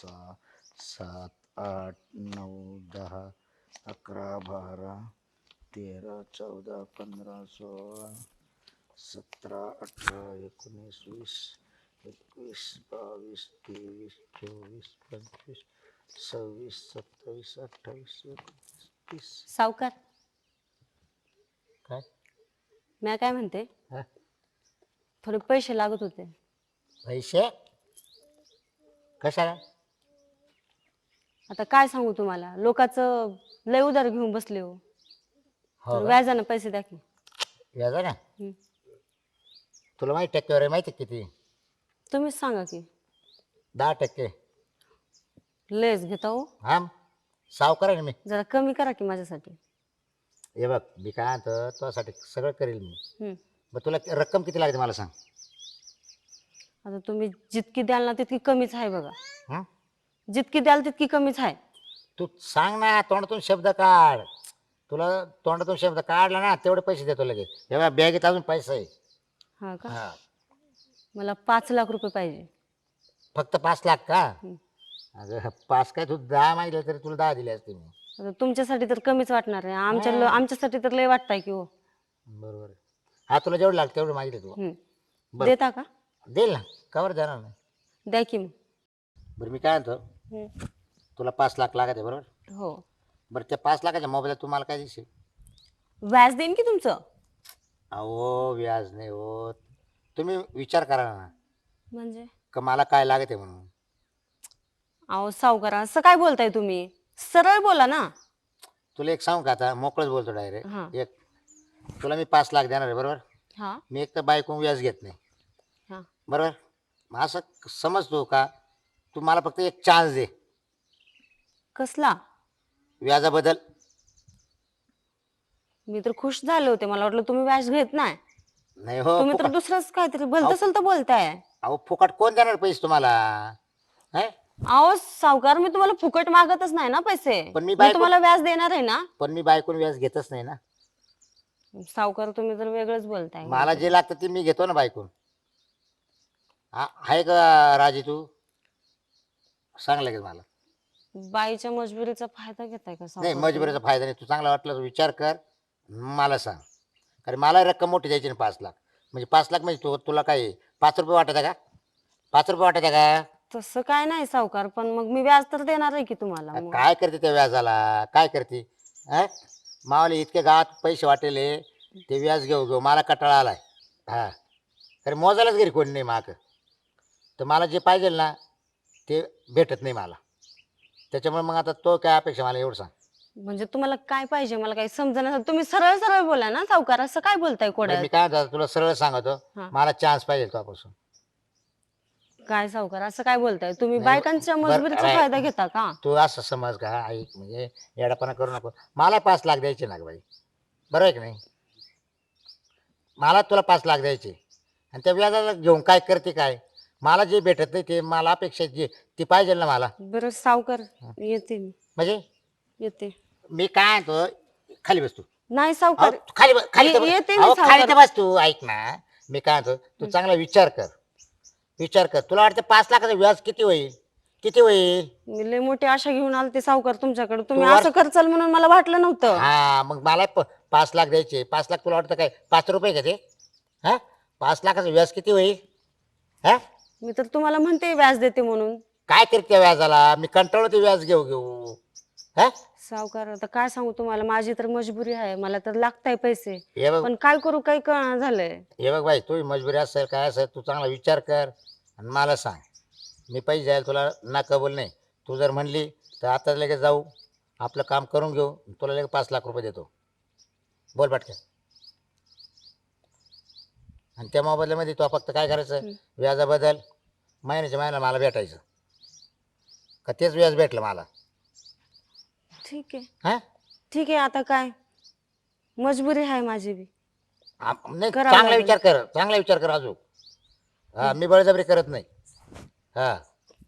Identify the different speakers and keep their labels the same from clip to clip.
Speaker 1: सहा सात आठ नऊ दहा अकरा बारा तेरा चौदा पंधरा सोळा सतरा अठरा एकोणीस वीस एकवीस बावीस तेवीस चोवीस पंचवीस सव्वीस सत्तावीस अठ्ठावीस एकोणीस तीस
Speaker 2: सावकार
Speaker 1: काय?
Speaker 2: मी काय म्हणते?
Speaker 1: हा?
Speaker 2: थोडे पैसे लागत होते.
Speaker 1: पैसे? कशाला?
Speaker 2: आता काय सांगू तुम्हाला? लोकांचं लय उधार घेऊन बसले हो.
Speaker 1: हो का?
Speaker 2: व्याजानं पैसे द्या की.
Speaker 1: व्याज ना. तुला माहिती टक्केवारी आहे माहिती आहे किती?
Speaker 2: तुम्हीच सांगा की.
Speaker 1: दहा टक्के.
Speaker 2: लयच घेता हो.
Speaker 1: हा? सावकार आहे ना मी.
Speaker 2: जरा कमी करा की माझ्यासाठी.
Speaker 1: हे बघ मी काय म्हणतो तुझ्यासाठी सगळं करेल मी. मग तुला रक्कम किती लागते मला सांग.
Speaker 2: आता तुम्ही जितकी द्याल ना तितकी कमीच आहे बघा.
Speaker 1: हं?
Speaker 2: जितकी द्याल तितकी कमीच आहे.
Speaker 1: तू सांग ना तोंडातून शब्द काढ. तुला तोंडातून शब्द काढला ना तेवढे पैसे देतो लगेच. हे बघ बॅगेत अजून पैसा आहे
Speaker 2: हा का?
Speaker 1: हा.
Speaker 2: मला पाच लाख रुपये पाहिजे.
Speaker 1: फक्त पाच लाख का. अगं पाच काय तू दहा मागितले तरी तुला दहा दिले असते मी.
Speaker 2: आता तुमच्यासाठी तर कमीच वाटणार आहे. आमच्या ल- आमच्यासाठी तर लय वाटतंय की हो.
Speaker 1: बरोबर आहे. हा तुला जेवढं लागतं तेवढं मागितले तू. बरं.
Speaker 2: देता का?
Speaker 1: देईल ना. कवर देणार नाही.
Speaker 2: द्या की मग.
Speaker 1: बरं मी काय म्हणतो? तुला पाच लाख लागत आहे बरोबर?
Speaker 2: हो.
Speaker 1: बरं त्या पाच लाखाच्या मोबाईलला तुम्हाला काय दिसेल?
Speaker 2: व्याज देईन की तुमचं?
Speaker 1: अहो व्याज नाही होत. तुम्ही विचार करा ना.
Speaker 2: म्हणजे?
Speaker 1: का मला काय लागत आहे म्हणून?
Speaker 2: अहो सावकारा असं काय बोलताय तुम्ही? सरळ बोला ना.
Speaker 1: तुला एक सांगू का आता? मोकळंच बोलतो
Speaker 2: हा.
Speaker 1: डायरेक्ट एक तुला मी पाच लाख देणार आहे बरोबर?
Speaker 2: हा.
Speaker 1: मी एक तर बायकून व्याज घेत नाही.
Speaker 2: हा.
Speaker 1: बरोबर? मग असं समजतो का? तू मला फक्त एक चान्स दे.
Speaker 2: कसला?
Speaker 1: व्याजाबद्दल.
Speaker 2: मी तर खुश झाले होते. मला वाटलं तुम्ही व्याज घेत नाही.
Speaker 1: नाही हो
Speaker 2: तुम्ही तर
Speaker 1: फुकट-
Speaker 2: दुसरंच काहीतरी भलत असेल तर बोलताय.
Speaker 1: अहो फुकट कोण देणार पैसे तुम्हाला? है?
Speaker 2: अहो सावकार मी तुम्हाला फुकट मागतच नाही ना पैसे.
Speaker 1: पण मी
Speaker 2: मी
Speaker 1: बायको-
Speaker 2: तुम्हाला व्याज देणार आहे ना?
Speaker 1: पण मी बायकून व्याज घेतच नाही ना.
Speaker 2: सावकार तुम्ही तर वेगळंच बोलताय.
Speaker 1: मला जे लागतं ते मी घेतो ना बायकून. हा- आहे का राजी तू? सांग लगेच मला.
Speaker 2: बाईच्या मजबुरीचा फायदा घेताय का
Speaker 1: नाही
Speaker 2: सावकार
Speaker 1: मजबुरीचा फायदा नाही. तू चांगला वाटलं तर विचार कर मला सांग. कारण मला रक्कम मोठी द्यायची ना पाच लाख. म्हणजे पाच लाख म्हणजे तू तुला काय? पाच रुपये वाटत आहे का? पाच रुपये वाटत आहे का?
Speaker 2: तसं काय नाही सावकार पण मग मी व्याज तर देणार आहे की तुम्हाला मग.
Speaker 1: काय करते त्या व्याजाला? काय करते? हा मावले इतके गावात पैसे वाटेले ते व्याज घेऊ घेऊ मला कटाळा आलाय. हा. कारण मोजायलाच घरी कोणी नाही माग. तर मला जे पाहिजे ना ते भेटत नाही मला. त्याच्यामुळे मग आता तो काय अपेक्षा मला एवढं सांग.
Speaker 2: म्हणजे तुम्हाला काय पाहिजे? मला काही समजणार तुम्ही सरळ सरळ बोला ना सावकार. असं काय बोलताय
Speaker 1: बरं,
Speaker 2: कोड्यात?
Speaker 1: मी काय म्हणतो, तुला सरळ सांगतो.
Speaker 2: हा.
Speaker 1: मला चान्स पाहिजे तुझ्यापासून
Speaker 2: काय सावकार? असं काय बोलताय? तुम्ही
Speaker 1: नाही,
Speaker 2: बायकांच्या
Speaker 1: बरं,
Speaker 2: मजबुरीचा
Speaker 1: अरे,
Speaker 2: फायदा घेता का?
Speaker 1: तू असं समज का ऐक म्हणजे येडापणा करू नको. मला पाच लाख द्यायचे ना ग बाई. बरं आहे की नाही? मला तुला पाच लाख द्यायचे. आणि त्या व्याजाला घेऊन काय करते काय? मला जे भेटत नाही ते मला अपेक्षा जे ती पाहिजे ना मला.
Speaker 2: बरं सावकार येते मी.
Speaker 1: म्हणजे?
Speaker 2: येते.
Speaker 1: मी काय म्हणतो खाली बस तू
Speaker 2: नाही
Speaker 1: अहो,
Speaker 2: सावकार.
Speaker 1: तू खाली बस खाली तर
Speaker 2: ये- येते
Speaker 1: बस.
Speaker 2: मी
Speaker 1: अहो, खाली
Speaker 2: सावकार.
Speaker 1: तर बस तू ऐक ना. मी काय म्हणतो तू चांगला विचार कर. विचार कर. तुला वाटतं पाच लाखाचं व्याज किती होईल? किती होईल?
Speaker 2: मी लय मोठी आशा घेऊन आले ते सावकार तुमच्याकडे. तुम्ही
Speaker 1: वर-
Speaker 2: असं करचाल म्हणून मला वाटलं नव्हतं.
Speaker 1: हा मग मला प- पाच लाख द्यायचे. पाच लाख तुला वाटतं काय? पाच रुपये का ते? हा? पाच लाखाचं व्याज किती होईल? हा?
Speaker 2: मी तर तुम्हाला म्हणते व्याज देते म्हणून.
Speaker 1: काय करते व्याजाला? मी कंटाळलो ते व्याज घेऊ घेऊ. हा?
Speaker 2: सावकार आता काय सांगू तुम्हाला? माझी तर मजबुरी आहे. मला तर लागताय पैसे.
Speaker 1: हे बघ.
Speaker 2: पण काय करू? काही कळणार झालंय.
Speaker 1: हे बघ बाई तू मजबुरी असेल काय असेल तू चांगला विचार कर आणि मला सांग. मी पैसे द्यायला तुला ना कबूल नाही. तू जर म्हणली तर आता लगेच जाऊ. आपलं काम करून घेऊ. तुला लगेच पाच लाख रुपये देतो. बोल पटकन. आणि त्या मोबदल्यामध्ये तू फक्त काय करायचं. व्याजाबद्दल महिन्याच्या महिन्याला मला भेटायचं. का तेच व्याज भेटलं मला?
Speaker 2: ठीक आहे.
Speaker 1: हां?
Speaker 2: ठीक आहे आता काय? मजबुरी आहे माझी बी.
Speaker 1: नाही
Speaker 2: करावं
Speaker 1: चांगला
Speaker 2: लागेल.
Speaker 1: विचार कर चांगला विचार कर अजून. हा मी बळजबरी करत नाही. हा.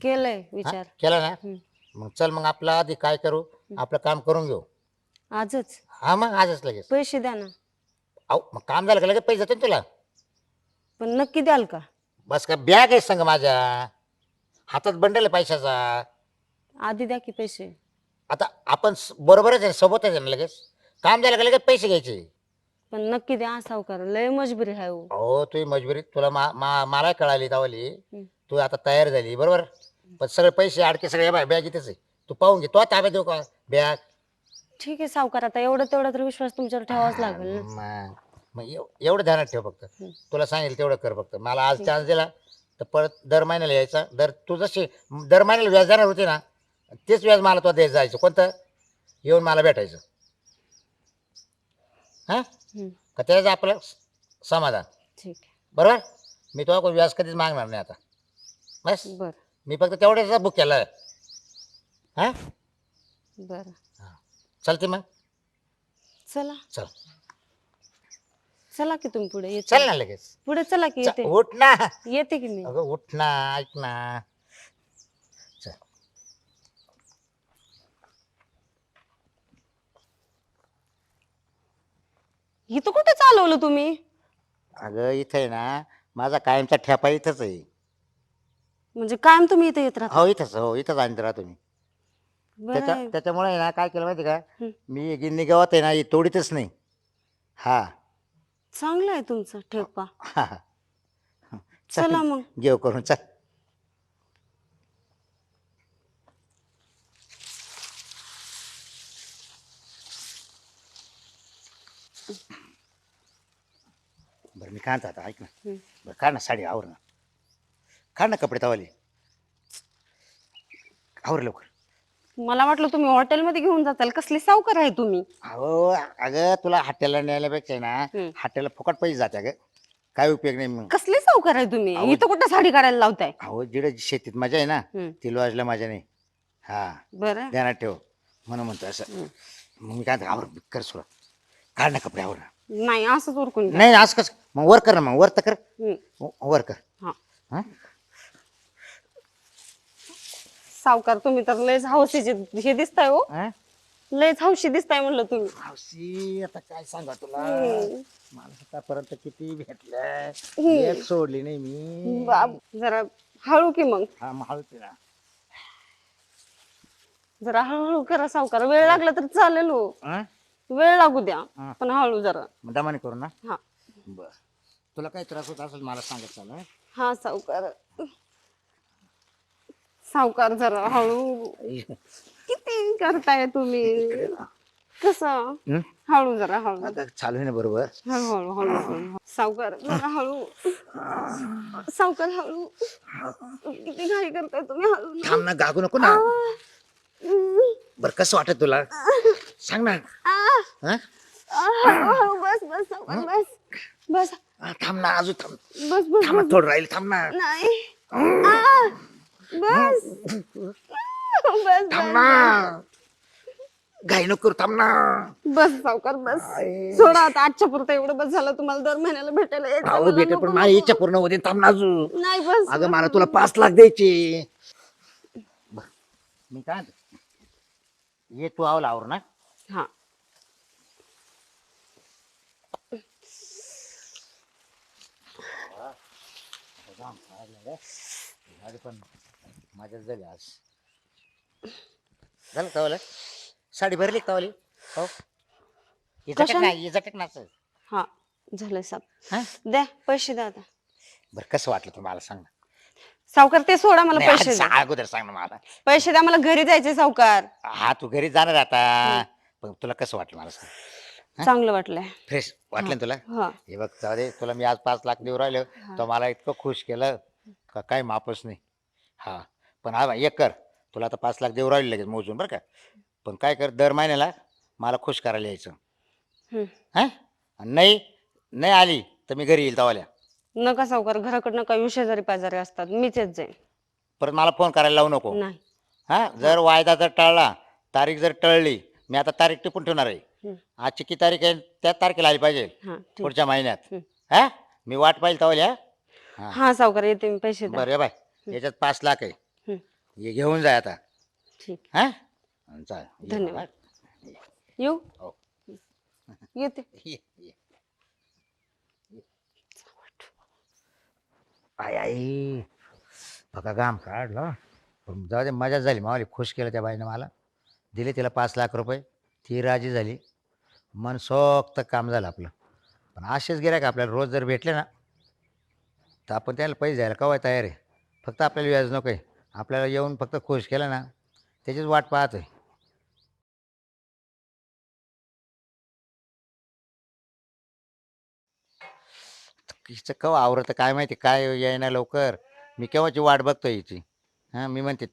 Speaker 2: केलंय? विचार.
Speaker 1: केला ना. मग चल मग आपलं आधी काय करू? आपलं काम करून घेऊ.
Speaker 2: आजच.
Speaker 1: हा मग आजच लगेच.
Speaker 2: पैसे द्या ना.
Speaker 1: अहो मग काम झालं का लगेच पैसे जाते ना तुला?
Speaker 2: पण नक्की द्याल का?
Speaker 1: बस का बॅग आहे संग माझ्या. हातात बंडल आहे पैशाचा.
Speaker 2: आधी द्या की पैसे.
Speaker 1: आता आपण स- बरोबरच आहे सोबतच आहे ना लगेच? काम झालं का लगेच पैसे घ्यायचे?
Speaker 2: पण नक्की द्या सावकार. लय मजबुरी आहे हो.
Speaker 1: हो तुझी मजबुरी तुला मा, मा मला कळाली तावली.
Speaker 2: हम्म.
Speaker 1: तू आता तयार झाली बरोबर? पण सगळे पैसे अडके सगळे बॅग इथेच आहे. तू पाहून घे तो ताब्यात देऊ का? बॅग
Speaker 2: ठीक आहे सावकार. आता एवढं तेवढा तर विश्वास तुमच्यावर ठेवावाच लागेल ना.
Speaker 1: मग. मग एव- एवढं ध्यानात ठेव फक्त. तुला सांगेल तेवढं कर फक्त. मला आज चान्स दिला तर परत दर महिन्याला यायचा. दर तू जशी दर महिन्याला व्याज देणार होती ना तेच व्याज मला तो द्यायचं जायचं. कोणतं? येऊन मला भेटायचं. हा? का त्याचं आपलं समाधान.
Speaker 2: ठीक. आहे
Speaker 1: बरोबर? मी तुला कोण व्याज कधीच मागणार नाही आता. बस?
Speaker 2: बर.
Speaker 1: मी फक्त तेवढ्याच बुक केलं. हा?
Speaker 2: बर.
Speaker 1: चालते मग.
Speaker 2: चला.
Speaker 1: चल.
Speaker 2: चला की तुम्ही पुढे येते.
Speaker 1: चल ना लगेच.
Speaker 2: पुढे चला की
Speaker 1: च-
Speaker 2: येते.
Speaker 1: उठ ना.
Speaker 2: येते की मी
Speaker 1: अगं उठ ना ऐक ना. चल.
Speaker 2: इथं कुठे चालवलं तुम्ही?
Speaker 1: अगं इथं आहे ना माझा कायमचा ठेपा इथंच आहे.
Speaker 2: म्हणजे कायम तुम्ही इथे येत राहता?
Speaker 1: हो इथंच हो इथंच आणत राहा तुम्ही
Speaker 2: बरं
Speaker 1: त्याच्या
Speaker 2: आहे.
Speaker 1: त्याच्यामुळे ना काय केलं माहिती का?
Speaker 2: हं.
Speaker 1: मी गिन्नी गावात आहे ना ही तोडीतच नाही. हा.
Speaker 2: चांगलं आहे तुमचं ठेपा.
Speaker 1: हा. हा. चल,
Speaker 2: चला मग.
Speaker 1: जेव करून चल. बरं मी काय आता ऐक ना. बरं काढ ना साडी आवर ना. काढ ना कपडे तवाले. आवर लवकर.
Speaker 2: मला वाटलं तुम्ही हॉटेलमध्ये घेऊन जाताल. कसले सावकार आहे तुम्ही?
Speaker 1: अहो अगं तुला हॉटेलला न्यायल्यापेक्षा आहे ना. हॉटेलला फुकट पैसे जाते अगं. काय उपयोग नाही मग?
Speaker 2: कसले सावकार आहे तुम्ही. इथं कुठं साडी काढायला लावताय?
Speaker 1: अहो जिडं शेतीत मजा आहे ना
Speaker 2: हं.
Speaker 1: ती लॉजला मजा नाही. हा.
Speaker 2: बरं.
Speaker 1: ध्यानात ठेव. म्हणून म्हणतो असं. मग मी काय म्हणतो, आवर कर सुरू काढ ना कपडे आवर.
Speaker 2: नाही असंच उरकून घ्या.
Speaker 1: नाही आज कस? मग वर कर ना मग वर तर कर. वर कर.
Speaker 2: हा.
Speaker 1: हा?
Speaker 2: सावकार तुम्ही तर लयच हौशीचे हे दिसताय हो.
Speaker 1: हा?
Speaker 2: लयच हौशी दिसताय म्हणलं तुम्ही.
Speaker 1: मावशी आता काय सांगा तुला?
Speaker 2: हं.
Speaker 1: मला आतापर्यंत किती भेटल्या. एक सोडली नाही मी.
Speaker 2: बाप, जरा हळू की मग.
Speaker 1: हा मावशी ना.
Speaker 2: जरा हळूहळू करा सावकार. वेळ लागला तर चालेल हो.
Speaker 1: हा?
Speaker 2: वेळ लागू द्या. पण हळू जरा.
Speaker 1: मग दमाने करू ना?
Speaker 2: हा.
Speaker 1: बर. तुला काही त्रास होत असेल मला सांगत चाल? हा
Speaker 2: सावकार. सावकार जरा हळू. किती करताय तुम्ही? कसं?
Speaker 1: हं?
Speaker 2: हळू जरा हळू.
Speaker 1: आता चालू आहे ना बरोबर.
Speaker 2: हळू हळू हळू. हळू सावकार जरा हळू. सावकार हळू. किती घाई करताय तुम्ही हळू ना.
Speaker 1: थांब ना गागू नको ना.
Speaker 2: हम्म.
Speaker 1: बर कसं वाटत तुला? सांग ना.
Speaker 2: आ,
Speaker 1: हं?
Speaker 2: आ, हळू हळू बस बस सावकार बस. बस.
Speaker 1: हा, थांब ना अजून थांब.
Speaker 2: बस बस
Speaker 1: थांब ना, थोडं राहील थांब ना.
Speaker 2: नाही. आ, बस. बस
Speaker 1: थांब
Speaker 2: बस.
Speaker 1: ना घाई नको करू थांब ना.
Speaker 2: बस सावकार बस. सोडा आता आजच्या पुरतं एवढं बस झालं तुम्हाला दर महिन्याला भेटायला यायचं
Speaker 1: अहो
Speaker 2: मला
Speaker 1: बेटे
Speaker 2: नको,
Speaker 1: पण
Speaker 2: नको.
Speaker 1: माझी इच्छा पूर्ण होते थांब ना अजून.
Speaker 2: नाही बस
Speaker 1: अगं मला तुला पाच लाख द्यायचे. मी काय म्हणतो? ये तू आवला आवर ना
Speaker 2: हा.
Speaker 1: पण माझ्याच झाली आज. झालं तवाला? साडी भरली का तवाली? हो.
Speaker 2: कशाने?
Speaker 1: नाही नाच
Speaker 2: हा झालंय साप.
Speaker 1: हा?
Speaker 2: द्या पैसे द्या आता.
Speaker 1: बरं कसं वाटलं तुम्हाला सांग. ना
Speaker 2: सावकार ते सोडा मला
Speaker 1: नाही,
Speaker 2: पैसे
Speaker 1: आधी
Speaker 2: द्या.
Speaker 1: सा- अगोदर सांग ना मला.
Speaker 2: पैसे द्या मला घरी जायचे सावकार.
Speaker 1: हा तू घरी जाणार आता. पण तुला कसं वाटलं मला सांग?
Speaker 2: चांगलं वाटलंय.
Speaker 1: फ्रेश वाटलं ना तुला?
Speaker 2: हा.
Speaker 1: हे बघ जाऊ दे तुला मी आज पाच लाख देऊ राहिलो.
Speaker 2: हा.
Speaker 1: तर मला इतकं खुश केलं. का काही मापच नाही. हा. पण हा एक कर. तुला आता पाच लाख देऊ राहिले लगेच मोजून बरं का. पण काय कर दर महिन्याला मला खुश करायला यायचं.
Speaker 2: हम्म.
Speaker 1: हा? आणि नाही नाही आली तर मी घरी येईल तवाल्या.
Speaker 2: नका सावकार घराकडनं काही शेजारी पाजारी असतात मीच येत जाईन.
Speaker 1: परत मला फोन करायला लावू नको.
Speaker 2: नाही.
Speaker 1: हा? जर वायदा जर टळला तारीख जर टळली मी आता तारीख टिपून ठेवणार आहे. आजची किती तारीख आहे? त्या तारखेला आली पाहिजे.
Speaker 2: हा ठीक.
Speaker 1: पुढच्या महिन्यात. हा? मी वाट पाहिजे तवाल्या. हा.
Speaker 2: हा सावकार येते मी पैसे द्या.
Speaker 1: बरं बाय. याच्यात पाच लाख आहे. हे घेऊन जाय आता.
Speaker 2: ठीक.
Speaker 1: हा? अन चाल ये.
Speaker 2: धन्यवाद. येऊ?
Speaker 1: हो.
Speaker 2: येते.
Speaker 1: ये, ये. आय आई. बघा घाम काढला. पण जाऊ दे मजा झाली. मावाली खुश केलं त्या बाईनं मला. दिले तिला पाच लाख रुपये. ती राजी झाली. मन सोक्त काम झालं आपलं. पण असेच गिरायक आपल्याला? रोज जर भेटले ना तर आपण त्याला पैसे द्यायला कवाय तयार आहे? फक्त आपल्याला व्याज नको आहे. आपल्याला येऊन फक्त खुश केलं ना त्याचीच वाट पाहतोय. हिचं केव्हा आवरतं काय माहिती काय येईना लवकर. मी केव्हाची वाट बघतोय हिची? हां मी म्हणते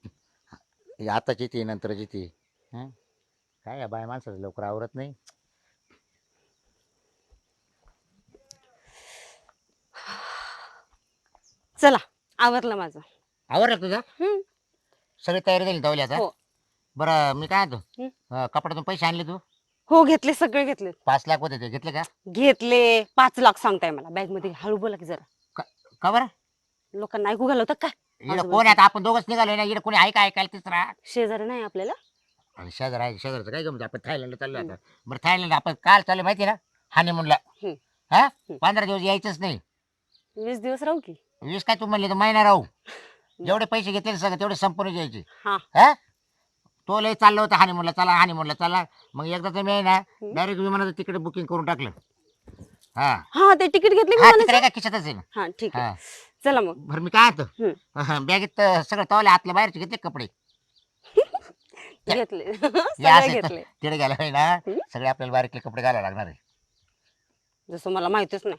Speaker 1: आताची ती नंतरची ती. हां काय या बाय माणसाचं लवकर आवरत नाही.
Speaker 2: चला आवरलं माझं.
Speaker 1: आवरलं तुझं?
Speaker 2: हम्म.
Speaker 1: सगळी तयारी झाली आता?
Speaker 2: हो.
Speaker 1: बरं मी काय म्हणतो?
Speaker 2: हं?
Speaker 1: अं, कपड्यातून पैसे आणले तू?
Speaker 2: हो घेतले सगळे घेतले.
Speaker 1: पाच लाख होते ते घेतले का?
Speaker 2: घेतले. पाच लाख सांगताय मला बॅगमध्ये हळू बोला की जरा.
Speaker 1: का बरं?
Speaker 2: लोकांना ऐकू घालवतात काय
Speaker 1: इकडे
Speaker 2: आजूबाजू.
Speaker 1: कोण आहे आता? आपण दोघंच निघालोय ना इकडे कोणी आहे का ऐकायला तिसरा
Speaker 2: शेजारी नाही आपल्याला?
Speaker 1: आणि शेजार आहे शेजारचं काय गमत आपण थायलंडला चाललो आता. बरं थायलंड आपण काल चाललो माहिती ना? हानिमूनला
Speaker 2: हं.
Speaker 1: हा?
Speaker 2: हं.
Speaker 1: पंधरा दिवस यायचंच नाही.
Speaker 2: वीस दिवस राहू की?
Speaker 1: वीस काय तू म्हणले तर महिना राहू. जेवढे पैसे घेतले सगळे तेवढे संपूर्ण घ्यायचे.
Speaker 2: हा.
Speaker 1: हा? तो लय चाललं होतं हानिमूनला चला हानिमूनला चला. मग एकदा तर मी आहे ना. डायरेक्ट विमानाचं तिकीट बुकिंग करून टाकलं. हा.
Speaker 2: हा ते तिकीट घेतले
Speaker 1: हा
Speaker 2: का
Speaker 1: तिकडे का खिशातच आहे ना.
Speaker 2: हा ठीक
Speaker 1: हा.
Speaker 2: आहे चला मग.
Speaker 1: बरं मी काय. होतं बॅगेत सगळं तवले आतल्या बाहेरचे घेतले कपडे?
Speaker 2: घेतले.
Speaker 1: हे
Speaker 2: सगळे घेतले.
Speaker 1: तिकडे गेला आहे ना. सगळे आपल्याला बारीकले कपडे घालावे लागणार आहे.
Speaker 2: जसं मला माहितीच नाही.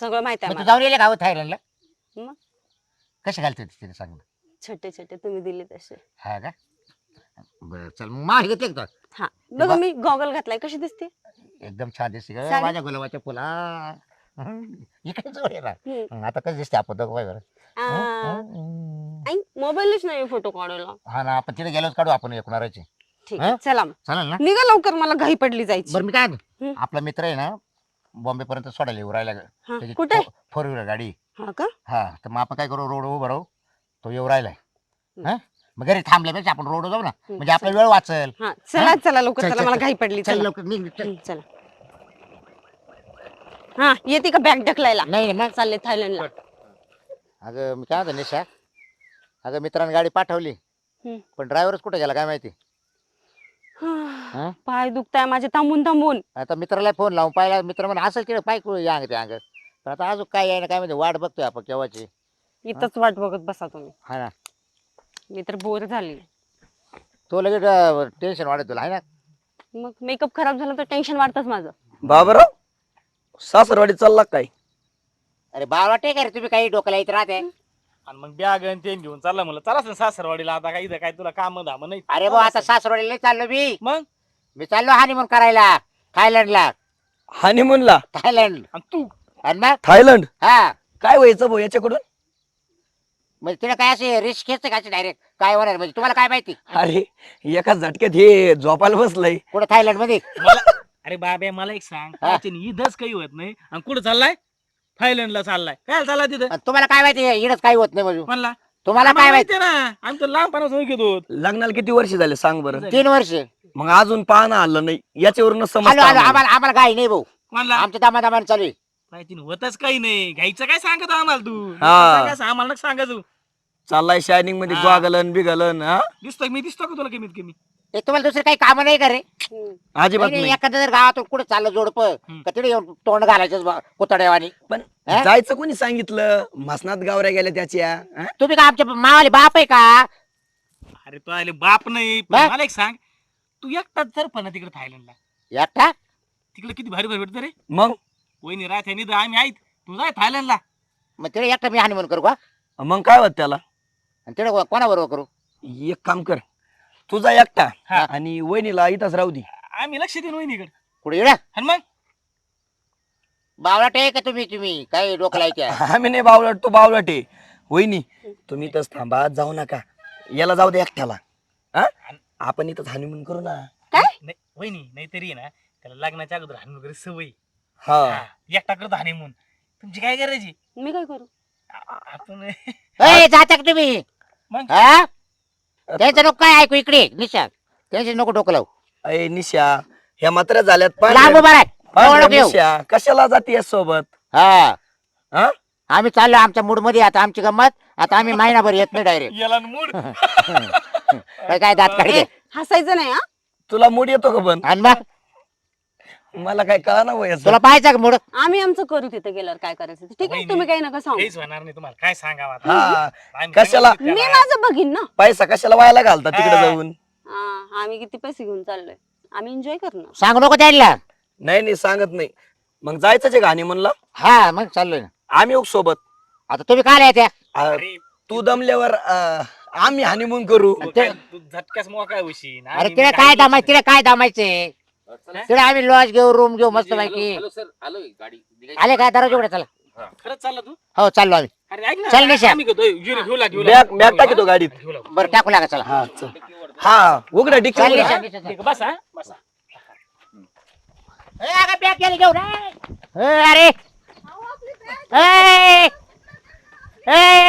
Speaker 2: सगळं माहीत आहे
Speaker 1: मग तू
Speaker 2: मला.
Speaker 1: जाऊन येले का हो थायलंडला.
Speaker 2: मग?
Speaker 1: कसे घालते तिथे सांग
Speaker 2: छोटे छोटे तुम्ही दिले तसे.
Speaker 1: हा का? बरं चल मग माल घेतले का तू?
Speaker 2: हा. बघा. मी गॉगल घातलाय कशी दिसते?
Speaker 1: एकदम छान दिसते ग? माझ्या गुलाबाच्या फुला. इकडे जवळ ये ना.
Speaker 2: हम्म.
Speaker 1: हं, आता कसं दिसते आपण दोघं बरं
Speaker 2: आ, आई मोबाईलच नाही फोटो काढायला.
Speaker 1: हा ना आपण तिथे गेलोच काढू आपण एकणाराचे.
Speaker 2: ठीक
Speaker 1: हा?
Speaker 2: आहे चला मग.
Speaker 1: चालेल ना?
Speaker 2: निघा लवकर मला घाई पडली जायची.
Speaker 1: बरं मी काय म्हणतो,
Speaker 2: हं.
Speaker 1: आपला मित्र आहे ना बॉम्बे पर्यंत सोडायला येऊ राहिला
Speaker 2: हा,
Speaker 1: त्याची
Speaker 2: कुठे?
Speaker 1: फोर व्हीलर गाडी.
Speaker 2: हा का?
Speaker 1: हा तर मग आपण काय करू रोड उभं राहू. तो येऊ राहिलाय.
Speaker 2: हा?
Speaker 1: मग घरी थांबल्यापेक्षा आपण रोड जाऊ ना. म्हणजे आपला वेळ वाचेल.
Speaker 2: हा चला चला लवकर
Speaker 1: चल,
Speaker 2: चला
Speaker 1: चल,
Speaker 2: मला
Speaker 1: चल.
Speaker 2: घाई पडली
Speaker 1: चल
Speaker 2: चला.
Speaker 1: लवकर निघ चल.
Speaker 2: हं, चला. हा येते का बॅग ढकलायला?
Speaker 1: नाही नाही, मग.
Speaker 2: चालले थायलंडला.
Speaker 1: अगं मी काय म्हणतो निशा? अगं मित्रांनी गाडी पाठवली. पण ड्रायव्हरच कुठे गेला काय माहिती?
Speaker 2: हा,
Speaker 1: हा?
Speaker 2: पाय दुखताय माझे थांबून थांबून.
Speaker 1: आता मित्राला फोन लावून पाहिला मित्र म्हणे असेल तिकडे पाय कुठे? या अंग ते अंग पण आता अजून काय आहे ना काय माहिती वाट बघतोय आपण केव्हाची.
Speaker 2: इथंच वाट बघत बसा तुम्ही.
Speaker 1: हा ना.
Speaker 2: मी तर बोर झाली.
Speaker 1: तो लगेच टेन्शन वाढत तुला आहे ना?
Speaker 2: मग मेकअप खराब झाला तर टेन्शन वाढतच माझं.
Speaker 3: बाबराव सासरवाडी चालला काय?
Speaker 1: अरे बाबा टेक रे तुम्ही काही डोक्याला येत राहते?
Speaker 4: आणि मग बॅग आणि ते घेऊन चालला म्हणलं चला सासरवाडीला आता काय इथं काय तुला काम धाम नाही.
Speaker 1: अरे भाऊ आता सासरोडीला नाही चाललो मी.
Speaker 4: मग?
Speaker 1: मी चाललो हानिमून करायला थायलंडला.
Speaker 3: हानिमूनला
Speaker 1: थायलंड.
Speaker 4: आणि तू?
Speaker 1: आणि मग?
Speaker 3: थायलंड?
Speaker 1: हा.
Speaker 3: काय व्हायचं भाऊ याच्याकडून?
Speaker 1: म्हणजे तिला काय असे रिस्क घ्यायचं का डायरेक्ट काय होणार? म्हणजे तुम्हाला काय माहिती?
Speaker 3: अरे एका झटक्यात हे झोपायला बसलंय.
Speaker 1: कुठं थायलंडमध्ये
Speaker 4: मला अरे बाबे मला एक सांग.
Speaker 1: हा.
Speaker 4: त्याच्याने इथंच काही होत नाही. आणि कुठं चाललाय? थायलंडला चाललाय. काय चाललाय तिथं?
Speaker 1: आणि तुम्हाला काय माहिती इडच काही होत नाही म्हणजे
Speaker 4: म्हणला
Speaker 1: तुम्हाला काय माहिती
Speaker 4: ना आम्ही तर लहानपणापासून ओळखीत होत.
Speaker 3: लग्नाला किती वर्ष झाले सांग बरं?
Speaker 1: तीन वर्ष.
Speaker 3: मग अजून पाहणं आलं नाही. याच्यावरून समज
Speaker 1: आम्हाला आम्हाला गाई नाही भाऊ.
Speaker 4: म्हणला
Speaker 1: आमच्या दामा दामान चालू आहे.
Speaker 4: माहिती होतच काही नाही. घ्यायचं काय सांगत आम्हाला तू?
Speaker 3: हा.
Speaker 4: सांगायचं आम्हाला नका सांगायचं.
Speaker 3: चाललाय शायनिंगमध्ये
Speaker 4: हा.
Speaker 3: ग्वागलन बिगलन हा?
Speaker 4: दिसतोय मी दिसतो का तुला कमीत कमी?
Speaker 1: ए, तुम्हाला दुसरे काही काम नाही का रे.
Speaker 3: अजिबात
Speaker 1: नाही,
Speaker 3: नाही
Speaker 1: एखादं जर गावातून कुठे चाललं जोडप
Speaker 4: हम्म.
Speaker 1: का तिथे येऊन तोंड घालायचं कुतड्यावानी?
Speaker 3: पण
Speaker 1: हा?
Speaker 3: जायचं कोणी सांगितलं? मसनात गावऱ्या गेल्या त्याच्या हा?
Speaker 1: तुम्ही का आमच्या मावाले बाप आहे का?
Speaker 4: अरे तो आले बाप नाही पण? मला एक सांग. तू एकटाच जर पण तिकडे थायलंडला.
Speaker 1: एकटा?
Speaker 4: तिकडे किती भारी भारी भेटतं रे.
Speaker 3: मग?
Speaker 4: वहिनी राहते आणि आम्ही आहेत. तू जाय थायलंडला.
Speaker 1: मग तिथे एकटा मी हानिमून करू का?
Speaker 3: मग काय होत त्याला?
Speaker 1: आणि तिथे कोणाबरोबर करू?
Speaker 3: एक काम कर तुझा एकटा.
Speaker 4: हा.
Speaker 3: आणि वहिनीला इथंच राहू दे.
Speaker 4: आम्ही लक्ष देईन वहिनीकडे.
Speaker 1: कुठे येडा
Speaker 4: आणि मग?
Speaker 1: बावळा टे का तुम्ही तुम्ही? काय डोकं लायच्या
Speaker 3: आम्ही नाही बावलट तो बावलट आहे. वहिनी तुम्ही इथंच थांबा जाऊ नका. याला जाऊ दे एकट्याला. हा? आपण इथंच हानिमून करू ना.
Speaker 4: नाही वहिनी नाहीतरी आहे ना त्याला लग्नाच्या अगोदर हाणून वगैरे सवय.
Speaker 3: हा.
Speaker 4: हा, एकटा करतो हानिमून तुमची काय करायची
Speaker 2: मी काय करू?
Speaker 4: आ- आपण
Speaker 1: ए जाता का तुम्ही?
Speaker 4: मग?
Speaker 1: हा? त्यांचं नको काय? ऐकू इकडे. निशा त्यांचं नको डोकं लावू.
Speaker 3: अय निशा ह्या मात्र झाल्यात
Speaker 1: लांब
Speaker 3: पांढऱ्या-
Speaker 1: उभा राह.
Speaker 3: पांढऱ्या
Speaker 1: जवळ नको येऊ.
Speaker 3: निशा कशाला जातीय सोबत?
Speaker 1: हा.
Speaker 3: हा?
Speaker 1: आम्ही चाललो आमच्या मूडमध्ये आता आमची गंमत. आता आम्ही महिनाभर येत नाही डायरेक्ट
Speaker 4: याला मूड.
Speaker 1: काय काय दात काढते
Speaker 2: हसायचं नाही हा?
Speaker 3: तुला मूड येतो का पण?
Speaker 1: आणि मग?
Speaker 3: मला काय कळा ना वय
Speaker 1: तुला पाहायचं का मूड?
Speaker 2: आम्ही आमचं करू तिथे गेल्यावर काय करायचं ते. ठीक आहे. तुम्ही काही नका सांगू.
Speaker 4: काहीच होणार नाही तुम्हाला. काय सांगावं आता?
Speaker 3: हा
Speaker 4: आम्ही
Speaker 3: कशाला?
Speaker 4: सांगितलं
Speaker 2: मी
Speaker 4: त्याला.
Speaker 2: माझं बघीन ना.
Speaker 3: पैसा कशाला व्हायला घालता तिकडे
Speaker 4: हा.
Speaker 3: जाऊन?
Speaker 2: हा आम्ही किती पैसे घेऊन चाललोय. आम्ही एन्जॉय करणार.
Speaker 1: सांगू नको द्यायला
Speaker 3: नाही नाही सांगत नाही. मग जायचंच आहे गाणी म्हणला.
Speaker 1: हा मग चाललोय ना.
Speaker 3: आम्ही उग सोबत.
Speaker 1: आता तुम्ही काय येत्या?
Speaker 3: आ,
Speaker 4: अरे
Speaker 3: तू दमल्यावर आ, आम्ही हानिमून करू.
Speaker 4: तू काय- तू झटक्याच मोकळा होशील.
Speaker 1: अरे तिला काय दामायचं तिला काय दामायचे तिला आम्ही लॉज घेऊ रूम घेऊ मस्त पैकी
Speaker 5: हॅलो सर आलोय गाडी निघायची.
Speaker 1: आले काय दरवाजा उघडा चला.
Speaker 4: खरंच चालला तू?
Speaker 1: हो चाललो आम्ही.
Speaker 4: अरे ऐक ना
Speaker 1: चल निशा.
Speaker 4: आम्ही घेतो. घेऊ घेऊ लाग, घेऊ लाग.
Speaker 3: बॅग बॅग टाकी तो गाडीत.
Speaker 1: बरं टाकू लागा चला.
Speaker 3: हा चल. हा उघडा डिक्की
Speaker 1: चाल.
Speaker 3: उघडा.
Speaker 1: निशा,
Speaker 4: बसा बसा.
Speaker 1: ए, अगं बॅग गेली घेऊन ए. ए, अरे. ए, ए.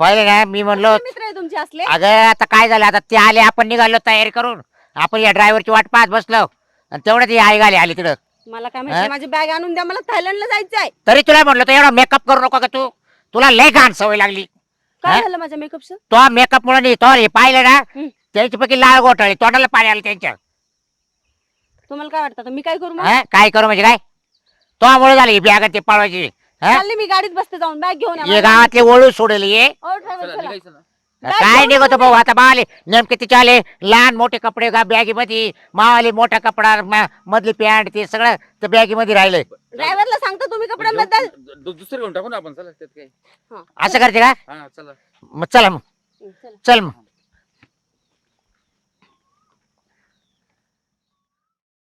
Speaker 1: पाहिलं ना मी म्हणलो
Speaker 2: मित्र आहे तुमचे असले?
Speaker 1: अगं आता काय झालं आता ते आले आपण निघालो तयारी करून. आपण या ड्रायव्हरची वाट पाहत बसलो. आणि तेवढं ती आई गाली आली तिकडं.
Speaker 2: मला काय? माहिती माझी बॅग आणून द्या मला थायलंडला जायचंय.
Speaker 1: तरी तुला म्हणलं तर एवढा मेकअप करू नको का तू? तुला लय घाण सवय लागली.
Speaker 2: काय? झालं माझ्या मेकअपचं
Speaker 1: तो मेकअप मुळे नाही तो हे पाहिलं ना
Speaker 2: हम्म.
Speaker 1: त्यांच्यापैकी लाल गोठाळी तोंडाला पाणी आलं त्यांच्या.
Speaker 2: तुम्हाला काय वाटतं आता मी काय करू मग?
Speaker 1: हा? काय करू म्हणजे काय? तो मुळे झाली बॅग ते पळवायची. हा?
Speaker 2: चालले मी गाडीत बसते जाऊन. बॅग घेऊन या.
Speaker 1: गावातले ओळू सोडेल ये.
Speaker 2: हो, driver,
Speaker 5: चला
Speaker 2: चला.
Speaker 5: निघायचं ना.
Speaker 2: बॅग
Speaker 1: काय
Speaker 2: घेऊन
Speaker 1: निघतो भाऊ? आता बाले नेमके तिचे आले लहान मोठे कपडे गा बॅगी मध्ये मावाले मोठा कपडा म- मधली पॅन्ट ते सगळं त्या बॅगी मध्ये राहिले
Speaker 2: ड्रायव्हरला सांगतो तुम्ही कपड्यांबद्दल.
Speaker 5: दु- दु- दुसरं घेऊन टाकू ना आपण? चला त्यात काय?
Speaker 1: असं करते का?
Speaker 5: हा चला.
Speaker 1: मग चला मग.
Speaker 2: चला.
Speaker 1: चल मग.